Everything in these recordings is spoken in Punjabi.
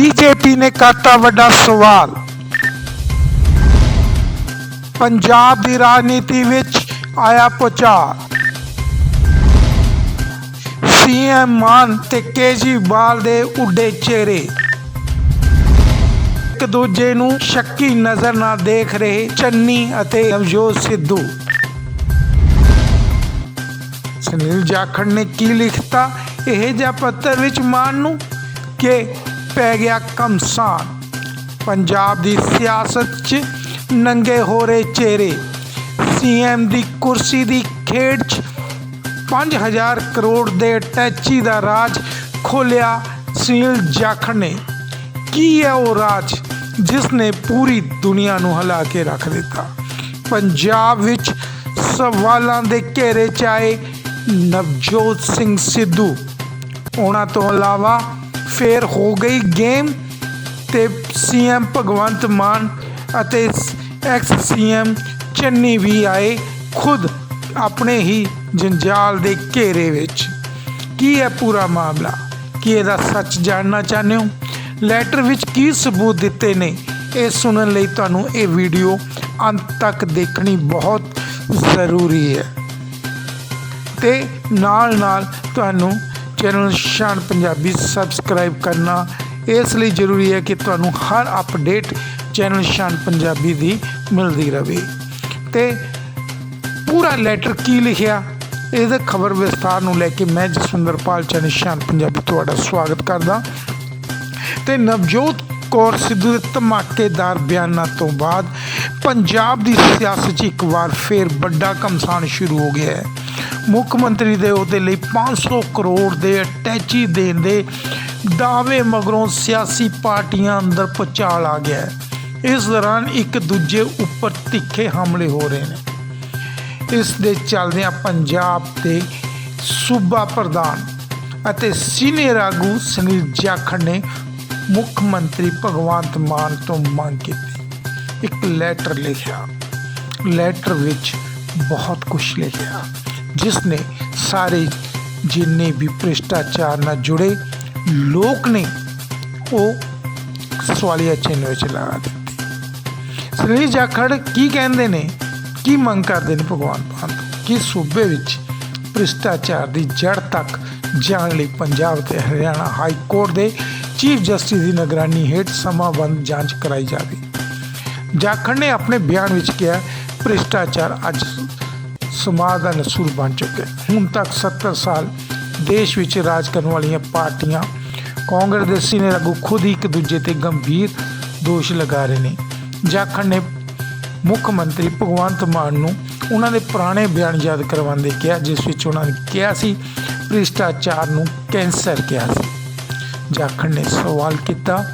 ਬੀਜੇਪੀ ਨੇ ਕਰਤਾ ਵੱਡਾ ਸਵਾਲ। ਪੰਜਾਬ ਦੀ ਰਾਜਨੀਤੀ ਵਿੱਚ ਆਇਆ ਪੁਚਾਰ ਸੀਐਮ ਮਾਨ ਤੇ ਕੇਜਰੀਵਾਲ ਦੇ ਉੱਡੇ ਚਿਹਰੇ। ਇੱਕ ਦੂਜੇ ਨੂੰ ਸ਼ੱਕੀ ਨਜ਼ਰ ਨਾਲ ਦੇਖ ਰਹੇ ਚੰਨੀ ਅਤੇ ਨਵਜੋਤ ਸਿੱਧੂ। ਸੁਨੀਲ ਜਾਖੜ ਨੇ ਕੀ ਲਿਖਤਾ? ਇਹ ਜਿਹਾ ਪੱਤਰ ਵਿੱਚ ਮਾਨ ਨੂੰ ਕਿ ਪੈ ਗਿਆ ਕਮਸਾਨ ਪੰਜਾਬ ਦੀ ਸਿਆਸਤ 'ਚ ਨੰਗੇ ਹੋ ਰਹੇ ਚਿਹਰੇ। ਸੀਐਮ ਦੀ ਕੁਰਸੀ ਦੀ ਖੇਡ 'ਚ 5000 ਕਰੋੜ ਦੇ ਟੈਚੀ ਦਾ ਰਾਜ ਖੋਲਿਆ ਸੁਨੀਲ ਜਾਖੜ ਨੇ। ਕੀ ਹੈ ਉਹ ਰਾਜ ਜਿਸ ਨੇ ਪੂਰੀ ਦੁਨੀਆ ਨੂੰ ਹਿਲਾ ਕੇ ਰੱਖ ਦਿੱਤਾ? ਪੰਜਾਬ ਵਿੱਚ ਸਵਾਲਾਂ ਦੇ ਘੇਰੇ ਚ ਆਏ ਨਵਜੋਤ ਸਿੰਘ ਸਿੱਧੂ। ਉਹਨਾਂ ਤੋਂ ਇਲਾਵਾ ਫੇਰ ਹੋ ਗਈ ਗੇਮ ਤੇ ਸੀਐਮ ਭਗਵੰਤ ਮਾਨ ਅਤੇ ਐਕਸ ਸੀਐਮ ਚੰਨੀ ਵੀ ਆਏ ਖੁਦ ਆਪਣੇ ਹੀ ਜੰਜਾਲ ਦੇ ਘੇਰੇ ਵਿੱਚ। ਕੀ ਹੈ ਪੂਰਾ ਮਾਮਲਾ? ਕੀ ਇਹਦਾ ਸੱਚ ਜਾਣਨਾ ਚਾਹੁੰਦੇ ਹੋ? ਲੈਟਰ ਵਿੱਚ ਕੀ ਸਬੂਤ ਦਿੱਤੇ ਨੇ? ਇਹ ਸੁਣਨ ਲਈ ਤੁਹਾਨੂੰ ਇਹ ਵੀਡੀਓ ਅੰਤ ਤੱਕ ਦੇਖਣੀ ਬਹੁਤ ਜ਼ਰੂਰੀ ਹੈ। ਤੇ ਨਾਲ ਨਾਲ ਤੁਹਾਨੂੰ ਚੈਨਲ ਸ਼ਾਨ ਪੰਜਾਬੀ ਸਬਸਕ੍ਰਾਈਬ ਕਰਨਾ। ਇਸ ਲਈ ਜ਼ਰੂਰੀ ਹੈ ਕਿ ਤੁਹਾਨੂੰ ਹਰ ਅਪਡੇਟ ਚੈਨਲ ਸ਼ਾਨ ਪੰਜਾਬੀ ਦੀ ਮਿਲਦੀ ਰਹੇ ਤੇ ਪੂਰਾ ਲੈਟਰ ਕੀ ਲਿਖਿਆ? ਇਹਦੇ ਖਬਰ ਵਿਸਤਾਰ ਨੂੰ ਲੈ ਕੇ ਮੈਂ ਜਸਵਿੰਦਰਪਾਲ ਚੈਨਲ ਸ਼ਾਨ ਪੰਜਾਬੀ ਤੁਹਾਡਾ ਸਵਾਗਤ ਕਰਦਾ। ਤੇ ਨਵਜੋਤ ਕੌਰ ਸਿੱਧੂ ਦੇ ਧਮਾਕੇਦਾਰ ਬਿਆਨਾਂ ਤੋਂ ਬਾਅਦ ਪੰਜਾਬ ਦੀ ਸਿਆਸਤ 'ਚ ਇੱਕ ਵਾਰ ਫੇਰ ਵੱਡਾ ਘਮਸਾਨ ਸ਼ੁਰੂ ਹੋ ਗਿਆ ਹੈ। ਮੁੱਖ ਮੰਤਰੀ ਦੇ ਉਹਦੇ ਲਈ 500 ਕਰੋੜ ਦੇ ਅਟੈਚੀ ਦੇਣ ਦੇ ਦਾਅਵੇ ਮਗਰੋਂ ਸਿਆਸੀ ਪਾਰਟੀਆਂ ਅੰਦਰ ਪਚਾਲ ਆ ਗਿਆ ਹੈ। ਇਸ ਦੌਰਾਨ ਇੱਕ ਦੂਜੇ ਉੱਪਰ ਤਿੱਖੇ ਹਮਲੇ ਹੋ ਰਹੇ ਨੇ। ਇਸ ਦੇ ਚੱਲਦਿਆਂ ਪੰਜਾਬ ਦੇ ਸੂਬਾ ਪ੍ਰਧਾਨ ਅਤੇ ਸੀਨੀਅਰ ਆਗੂ ਸੁਨੀਲ ਜਾਖੜ ਨੇ ਮੁੱਖ ਮੰਤਰੀ ਭਗਵੰਤ ਮਾਨ ਤੋਂ ਮੰਗ ਕੀਤੀ। ਇੱਕ ਲੈਟਰ ਲਿਖਿਆ। ਲੈਟਰ ਵਿੱਚ ਬਹੁਤ ਕੁਝ ਲਿਖਿਆ। ਜਿਸ ਨੇ ਸਾਰੇ ਜਿੰਨੇ ਵੀ ਭ੍ਰਿਸ਼ਟਾਚਾਰ ਨਾਲ ਜੁੜੇ ਲੋਕ ਨੇ, ਉਹ ਸਵਾਲੀਆ ਚਿੰਨ੍ਹ ਵਿੱਚ ਲਗਾ ਦਿੱਤੀ। ਸੁਨੀਲ ਜਾਖੜ ਕੀ ਕਹਿੰਦੇ ਨੇ? ਕੀ ਮੰਗ ਕਰਦੇ ਨੇ ਭਗਵਾਨ ਮਾਨ ਕਿ ਸੂਬੇ ਵਿੱਚ ਭ੍ਰਿਸ਼ਟਾਚਾਰ ਦੀ ਜੜ ਤੱਕ ਜਾਣ ਲਈ ਪੰਜਾਬ ਤੇ ਹਰਿਆਣਾ ਹਾਈ ਕੋਰਟ ਦੇ ਚੀਫ ਜਸਟਿਸ ਦੀ ਨਿਗਰਾਨੀ ਹੇਠ ਸਮਾਬੰਧ ਜਾਂਚ ਕਰਾਈ ਜਾਵੇ। ਜਾਖੜ ਨੇ ਆਪਣੇ ਬਿਆਨ ਵਿੱਚ ਕਿਹਾ, ਭ੍ਰਿਸ਼ਟਾਚਾਰ ਅੱਜ ਸਮਾਜ ਦਾ ਨਸੂਰ ਬਣ ਚੁੱਕਿਆ ਹੁਣ ਤੱਕ 70 ਸਾਲ ਦੇਸ਼ ਵਿੱਚ ਰਾਜ ਕਰਨ ਵਾਲੀਆਂ ਪਾਰਟੀਆਂ ਕਾਂਗਰਸ ਦੇ ਸੀਨੀਅਰ ਆਗੂ ਖੁਦ ਹੀ ਇੱਕ ਦੂਜੇ ਤੇ ਗੰਭੀਰ ਦੋਸ਼ ਲਗਾ ਰਹੇ ਨੇ। ਜਾਖੜ ਨੇ ਮੁੱਖ ਮੰਤਰੀ ਭਗਵੰਤ ਮਾਨ ਨੂੰ ਉਹਨਾਂ ਦੇ ਪੁਰਾਣੇ ਬਿਆਨ ਯਾਦ ਕਰਵਾਉਂਦੇ ਕਿਹਾ, ਜਿਸ ਵਿੱਚ ਉਹਨਾਂ ਨੇ ਕਿਹਾ ਸੀ, ਭ੍ਰਿਸ਼ਟਾਚਾਰ ਨੂੰ ਕੈਂਸਰ ਕਿਹਾ ਸੀ। ਜਾਖੜ ਨੇ ਸਵਾਲ ਕੀਤਾ,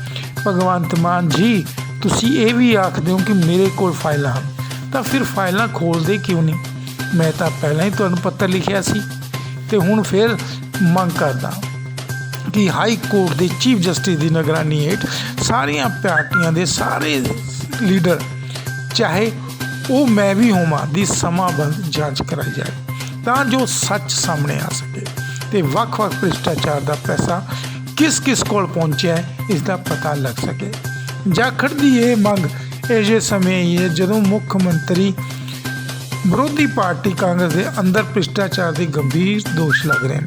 ਭਗਵੰਤ ਮਾਨ ਜੀ, ਤੁਸੀਂ ਇਹ ਵੀ ਆਖਦੇ ਹੋ ਕਿ ਮੇਰੇ ਕੋਲ ਫਾਈਲਾਂ ਹਨ, ਤਾਂ ਫਿਰ ਫਾਈਲਾਂ ਖੋਲਦੇ ਕਿਉਂ ਨਹੀਂ? ਮੈਂ ਤਾਂ ਪਹਿਲਾਂ ਹੀ ਤੁਹਾਨੂੰ ਪੱਤਰ ਲਿਖਿਆ ਸੀ ਤੇ ਹੁਣ ਫਿਰ ਮੰਗ ਕਰਦਾ ਕਿ ਹਾਈ ਕੋਰਟ ਦੇ ਚੀਫ ਜਸਟਿਸ ਦੀ ਨਿਗਰਾਨੀ ਹੇਠ ਸਾਰੀਆਂ ਪਾਰਟੀਆਂ ਦੇ ਸਾਰੇ ਲੀਡਰ, ਚਾਹੇ ਉਹ ਮੈਂ ਵੀ ਹੋਵਾਂ, ਦੀ ਸਮਾਬੰਧ ਜਾਂਚ ਕਰਾਈ ਜਾਏ, ਤਾਂ ਜੋ ਸੱਚ ਸਾਹਮਣੇ ਆ ਸਕੇ ਤੇ ਵੱਖ-ਵੱਖ ਭ੍ਰਿਸ਼ਟਾਚਾਰ ਦਾ ਪੈਸਾ ਕਿਸ ਕਿਸ ਕੋਲ ਪਹੁੰਚਿਆ ਹੈ, ਇਸ ਦਾ ਪਤਾ ਲੱਗ ਸਕੇ। ਜਾਖੜ ਦੀ ਇਹ ਮੰਗ ਅਜੇ ਸਮੇਂ ਹੀ ਜਦੋਂ ਮੁੱਖ ਮੰਤਰੀ ਵਿਰੋਧੀ ਪਾਰਟੀ ਕਾਂਗਰਸ ਦੇ ਅੰਦਰ ਭ੍ਰਿਸ਼ਟਾਚਾਰ ਦੇ ਗੰਭੀਰ ਦੋਸ਼ ਲੱਗ ਰਹੇ ਨੇ।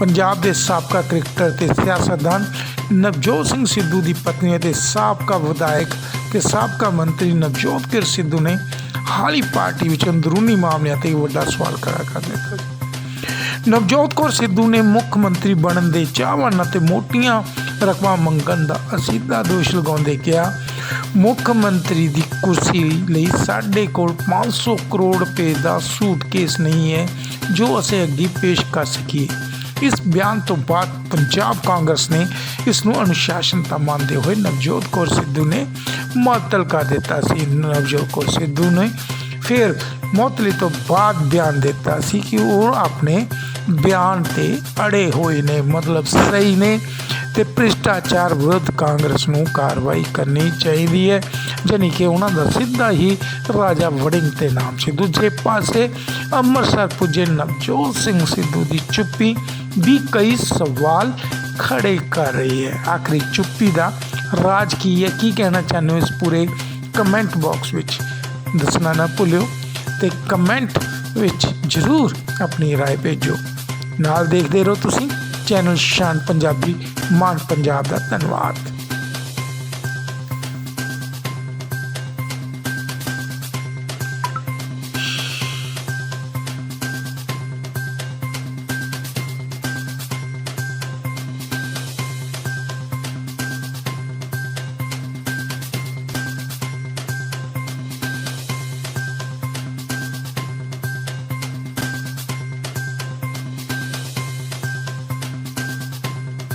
ਪੰਜਾਬ ਦੇ ਸਾਬਕਾ ਕ੍ਰਿਕਟਰ ਤੇ ਸਿਆਸਤਦਾਨ ਨਵਜੋਤ ਸਿੰਘ ਸਿੱਧੂ ਦੀ ਪਤਨੀ ਅਤੇ ਸਾਬਕਾ ਵਿਧਾਇਕ ਤੇ ਸਾਬਕਾ ਮੰਤਰੀ ਨਵਜੋਤ ਕੌਰ ਸਿੱਧੂ ਨੇ ਹਾਲੀ ਪਾਰਟੀ ਵਿੱਚ ਅੰਦਰੂਨੀ ਮਾਮਲਿਆਂ ਤੇ ਵੱਡਾ ਸਵਾਲ ਖੜਾ ਕਰ ਦਿੱਤਾ। ਨਵਜੋਤ ਕੌਰ ਸਿੱਧੂ ਨੇ ਮੁੱਖ ਮੰਤਰੀ ਬਣਨ ਦੇ ਚਾਹਵਾਨ ਅਤੇ ਮੋਟੀਆਂ ਰਕਮਾਂ ਮੰਗਣ ਦਾ ਅਸਿੱਧਾ ਦੋਸ਼ ਲਗਾਉਂਦੇ ਕਿਹਾ ਮੁੱਖ ਮੰਤਰੀ ਦੀ ਕੁਰਸੀ ਲਈ ਸਾਡੇ ਕੋਲ 500 ਕਰੋੜ ਰੁਪਏ ਦਾ ਸੂਟਕੇਸ ਨਹੀਂ ਹੈ, ਜੋ ਅਸੀਂ ਅੱਗੇ ਪੇਸ਼ ਕਰ ਸਕੀਏ। ਇਸ ਬਿਆਨ ਤੋਂ ਬਾਅਦ ਪੰਜਾਬ ਕਾਂਗਰਸ ਨੇ ਇਸ ਨੂੰ ਅਨੁਸ਼ਾਸਨਤਾ ਮੰਨਦੇ ਹੋਏ ਨਵਜੋਤ ਕੌਰ ਸਿੱਧੂ ਨੇ ਮੁਅੱਤਲ ਕਰ ਦਿੱਤਾ ਸੀ। ਨਵਜੋਤ ਕੌਰ ਸਿੱਧੂ ਨੇ ਫਿਰ ਮੁਅੱਤਲੀ ਤੋਂ ਬਾਅਦ ਬਿਆਨ ਦਿੱਤਾ ਸੀ ਕਿ ਉਹ ਆਪਣੇ ਬਿਆਨ ਤੇ ਅੜੇ ਹੋਏ ਨੇ, ਮਤਲਬ ਸਹੀ ਨੇ। ਤੇ ਭ੍ਰਿਸ਼ਟਾਚਾਰ ਵਿਰੁੱਧ ਕਾਂਗਰਸ ਨੂੰ ਕਾਰਵਾਈ ਕਰਨੀ ਚਾਹੀਦੀ ਹੈ ਜਾਣੀ ਕਿ ਉਹਨਾਂ ਦਾ ਸਿੱਧਾ ਹੀ ਰਾਜਾ ਵੜਿੰਗ ਤੇ ਨਾਮ ਸੀ ਦੂਜੇ ਪਾਸੇ ਅੰਮ੍ਰਿਤਸਰ ਪੁੱਜੇ ਨਵਜੋਤ ਸਿੰਘ ਸਿੱਧੂ ਦੀ ਚੁੱਪੀ ਵੀ ਕਈ ਸਵਾਲ ਖੜੇ ਕਰ ਰਹੀ ਹੈ ਆਖਰੀ ਚੁੱਪੀ ਦਾ ਰਾਜ ਕੀ ਹੈ ਕੀ ਕਹਿਣਾ ਚਾਹੁੰਦੇ ਹੋ ਇਸ ਪੂਰੇ ਕਮੈਂਟ ਬਾਕਸ ਵਿੱਚ ਦੱਸਣਾ ਨਾ ਭੁੱਲਿਓ ਤੇ ਕਮੈਂਟ ਵਿੱਚ ਜ਼ਰੂਰ ਆਪਣੀ رائے ਭੇਜੋ ਨਾਲ ਦੇਖਦੇ ਰਹੋ ਤੁਸੀਂ ਚੈਨਲ ਸ਼ਾਨ ਪੰਜਾਬੀ ਮਾਨ ਪੰਜਾਬ ਦਾ ਧੰਨਵਾਦ।